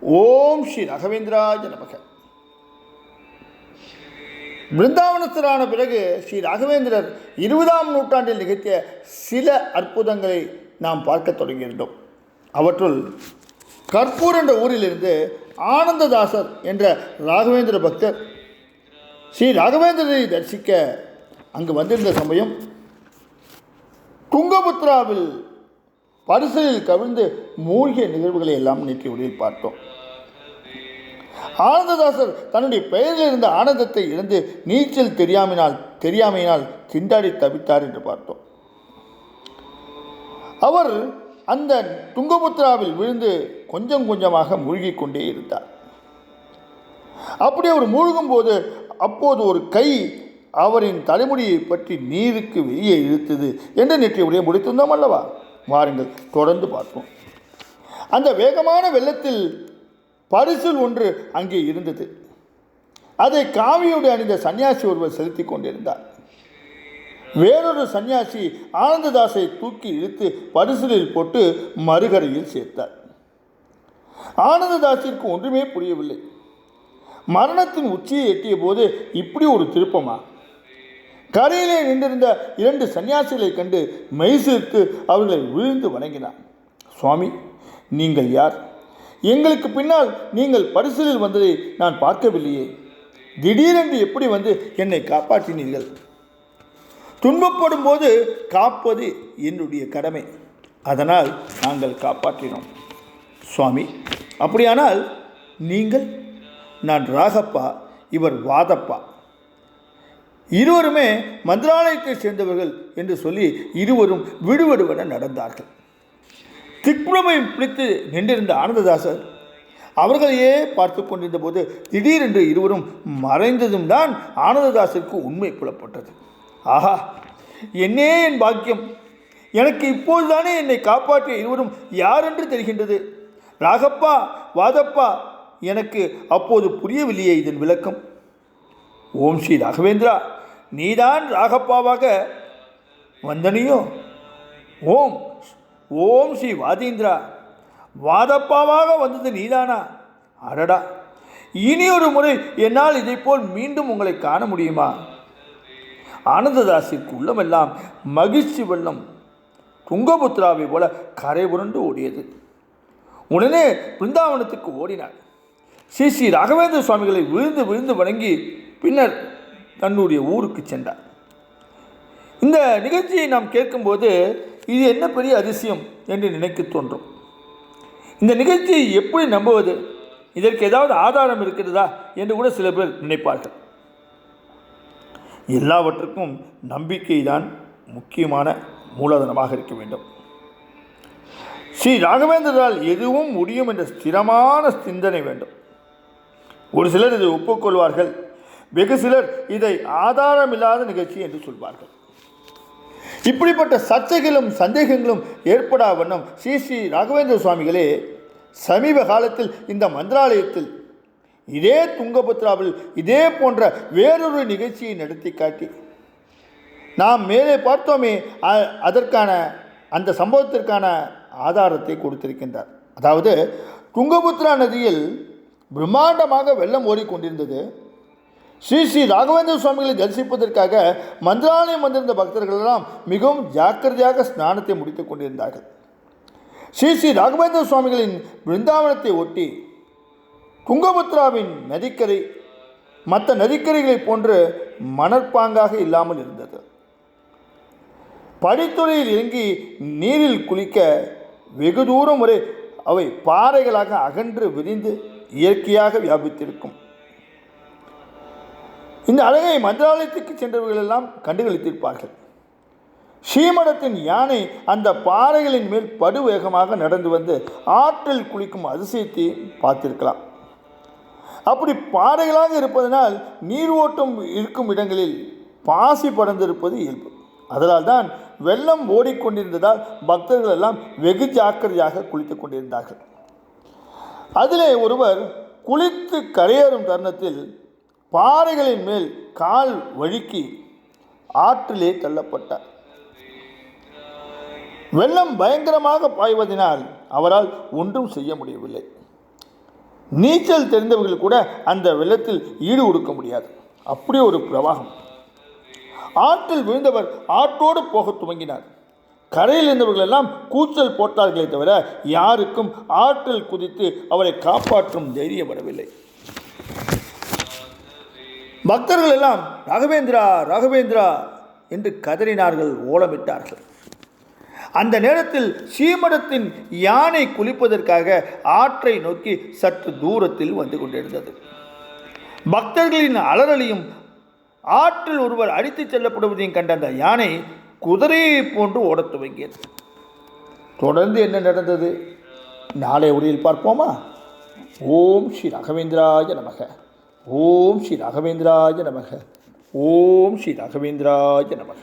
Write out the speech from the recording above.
ஓம் ஸ்ரீ ராகவேந்திராஜ நமக. பிருந்தாவனத்திலான பிறகு ஸ்ரீ ராகவேந்திரர் இருபதாம் நூற்றாண்டில் நிகழ்த்திய சில அற்புதங்களை நாம் பார்க்க தொடங்கியிருந்தோம். அவற்றுள் கற்பூர் என்ற ஊரிலிருந்து ஆனந்ததாசர் என்ற ராகவேந்திர பக்தர் ஸ்ரீ ராகவேந்திரரை தரிசிக்க அங்கு வந்திருந்த சமயம் துங்கபுத்ராவில் பரிசலில் கவிழ்ந்து மூழ்கிய நிகழ்வுகளை எல்லாம் நேற்று ஒளியில் பார்த்தோம். ஆனந்ததாசர் தன்னுடைய பெயரில் இருந்த ஆனந்தத்தை இழந்து நீச்சல் தெரியாமினால் தெரியாமையினால் திண்டாடி தவித்தார் என்று பார்த்தோம். அவர் அந்த துங்கபுத்ராவில் விழுந்து கொஞ்சம் கொஞ்சமாக மூழ்கிக் கொண்டே இருந்தார். அப்படி அவர் மூழ்கும்போது அப்போது ஒரு கை அவரின் தலைமுடியை பற்றி நீருக்கு வெளியே இழுத்தது என்று நேற்றைய உடைய முடித்திருந்தோம் அல்லவா? வாருங்கள் தொடர்ந்து பார்ப்போம். அந்த வேகமான வெள்ளத்தில் பரிசில் ஒன்று அங்கே இருந்தது. அதை காவியோடு அணிந்த சன்னியாசி ஒருவர் செலுத்தி கொண்டிருந்தார். வேறொரு சன்னியாசி ஆனந்ததாசை தூக்கி இழுத்து பரிசலில் போட்டு மறுகரையில் சேர்த்தார். ஆனந்ததாசிற்கு ஒன்றுமே புரியவில்லை. மரணத்தின் உச்சியை எட்டிய போது இப்படி ஒரு திருப்பமா? கரையிலே நின்றிருந்த இரண்டு சன்னியாசிகளை கண்டு மெய்சிலிர்த்து அவர்களை விழுந்து வணங்கினார். சுவாமி நீங்கள் யார்? எங்களுக்கு பின்னால் நீங்கள் பரிசலில் வந்ததை நான் பார்க்கவில்லையே. திடீரென்று எப்படி வந்து என்னை காப்பாற்றினீர்கள்? துன்பப்படும் போது காப்பது என்னுடைய கடமை. அதனால் நாங்கள் காப்பாற்றினோம். சுவாமி அப்படியானால் நீங்கள்? நான் ராகப்பா இவர் வாதப்பா. இருவருமே மந்திராலயத்தை சேர்ந்தவர்கள் என்று சொல்லி இருவரும் விடுவிடுவென நடந்தார்கள். திக்பிரமை பிடித்து நின்றிருந்த ஆனந்ததாசர் அவர்களையே பார்த்து கொண்டிருந்த போது திடீரென்று இருவரும் மறைந்ததும் தான் ஆனந்ததாசருக்கு உண்மை புலப்பட்டது. ஆஹா என்னே என் பாக்கியம்! எனக்கு இப்போதுதானே என்னை காப்பாற்றிய இருவரும் யார் என்று தெரிகின்றது? ராகப்பா வாதப்பா எனக்கு அப்போது புரியவில்லையே இதன் விளக்கம். ஓம் ஸ்ரீ ராகவேந்திரா! நீதான் ராகப்பாவாக வந்தனியோ? ஓம். ஓம் ஸ்ரீ வாதீந்திரா. வாதப்பாவாக வந்தது நீதானா? அடடா. இனி ஒரு முறை என்னால் இதைப்போல் மீண்டும் உங்களை காண முடியுமா? ஆனந்ததாசிற்கு உள்ளமெல்லாம் மகிழ்ச்சி வெள்ளம். துங்கபுத்ராவை போல கரை புரண்டு ஓடியது. உடனே பிருந்தாவனத்துக்கு ஓடினார் ஸ்ரீ ஸ்ரீ ராகவேந்திர சுவாமிகளை விழுந்து விழுந்து வணங்கி பின்னர் தன்னுடைய ஊருக்கு சென்றார். இந்த நிகழ்ச்சியை நாம் கேட்கும்போது இது என்ன பெரிய அதிசயம் என்று நினைக்க தோன்றும். இந்த நிகழ்ச்சியை எப்படி நம்புவது? இதற்கு ஏதாவது ஆதாரம் இருக்கிறதா என்று கூட சில பேர் நினைப்பார்கள். எல்லாவற்றுக்கும் நம்பிக்கை தான் முக்கியமான மூலதனமாக இருக்க வேண்டும். ஸ்ரீ ராகவேந்திரால் எதுவும் முடியும் என்ற ஸ்திரமான சிந்தனை வேண்டும். ஒரு சிலர் இதை ஒப்புக்கொள்வார்கள். வெகு சிலர் இதை ஆதாரமில்லாத நிகழ்ச்சி என்று சொல்வார்கள். இப்படிப்பட்ட சர்ச்சைகளும் சந்தேகங்களும் ஏற்படா வண்ணம் ஸ்ரீ ஸ்ரீ ராகவேந்திர சுவாமிகளே சமீப காலத்தில் இந்த மந்திராலயத்தில் இதே துங்கபத்ராவில் இதே போன்ற வேறொரு நிகழ்ச்சியை நடத்தி காட்டி நாம் மேலே பார்த்தோமே அதற்கான அந்த சம்பவத்திற்கான ஆதாரத்தை கொடுத்திருக்கின்றார். அதாவது துங்கபுத்ரா நதியில் பிரம்மாண்டமாக வெள்ளம் ஓடிக்கொண்டிருந்தது. ஸ்ரீ ஸ்ரீ ராகவேந்திர சுவாமிகளை தரிசிப்பதற்காக மந்திராலயம் வந்திருந்த பக்தர்கள் எல்லாம் மிகவும் ஜாக்கிரதையாக ஸ்நானத்தை முடித்துக் கொண்டிருந்தார்கள். ஸ்ரீ ஸ்ரீ ராகவேந்திர சுவாமிகளின் பிருந்தாவனத்தை ஒட்டி துங்கபத்ராவின் நதிக்கரை மற்ற நதிக்கரைகளைப் போன்று மணற்பாங்காக இல்லாமல் இருந்தது. படித்துறையில் இறங்கி நீரில் குளிக்க வெகு தூரம் வரை அவை பாறைகளாக அகன்று விரிந்து இயற்கையாக வியாபித்திருக்கும். இந்த அழகை மந்திராலயத்துக்கு சென்றவர்கள் எல்லாம் கண்டுகளித்திருப்பார்கள். ஸ்ரீமடத்தின் யானை அந்த பாறைகளின் மேல் படுவேகமாக நடந்து வந்து ஆற்றில் குளிக்கும் அதிசயத்தை பார்த்திருக்கலாம். அப்படி பாறைகளாக இருப்பதனால் நீர் ஓட்டம் இருக்கும் இடங்களில் பாசி படர்ந்திருப்பது இயல்பு. அதனால் தான் வெள்ளம் ஓடிக்கொண்டிருந்ததால் பக்தர்கள் எல்லாம் வெகு ஜாக்கிரதையாக குளித்துக் கொண்டிருந்தார்கள். அதிலே ஒருவர் குளித்து கரையேறும் தருணத்தில் பாறைகளின் மேல் கால் வழுக்கி ஆற்றிலே தள்ளப்பட்டார். வெள்ளம் பயங்கரமாக பாய்வதினால் அவரால் ஒன்றும் செய்ய முடியவில்லை. நீச்சல் தெரிந்தவர்கள் கூட அந்த வெள்ளத்தில் ஈடு கொடுக்க முடியாது. அப்படி ஒரு பிரவாகம். ஆற்றில் விழுந்தவர் ஆற்றோடு போகத் துவங்கினார். கரையில் இருந்தவர்கள் எல்லாம் கூச்சல் போட்டார்களே தவிர யாருக்கும் ஆற்றில் குதித்து அவரை காப்பாற்றும் தைரியம் வரவில்லை. பக்தர்கள் எல்லாம் ராகவேந்திரா ராகவேந்திரா என்று கதறினார்கள் ஓலமிட்டார்கள். அந்த நேரத்தில் சீமடத்தின் யானை குளிப்பதற்காக ஆற்றை நோக்கி சற்று தூரத்தில் வந்து கொண்டிருந்தது. பக்தர்களின் அலறலையும் ஆற்றில் ஒருவர் அடித்துச் செல்லப்படுவதையும் கண்ட அந்த யானை குதிரையை போன்று ஓடத் துவங்கியது. தொடர்ந்து என்ன நடந்தது? நாளை உரையில் பார்ப்போமா? ஓம் ஸ்ரீ ராகவேந்திராய நமக. ஓம் ஸ்ரீ ராகவேந்திராய நமக. ஓம் ஸ்ரீ ராகவேந்திராய நமக.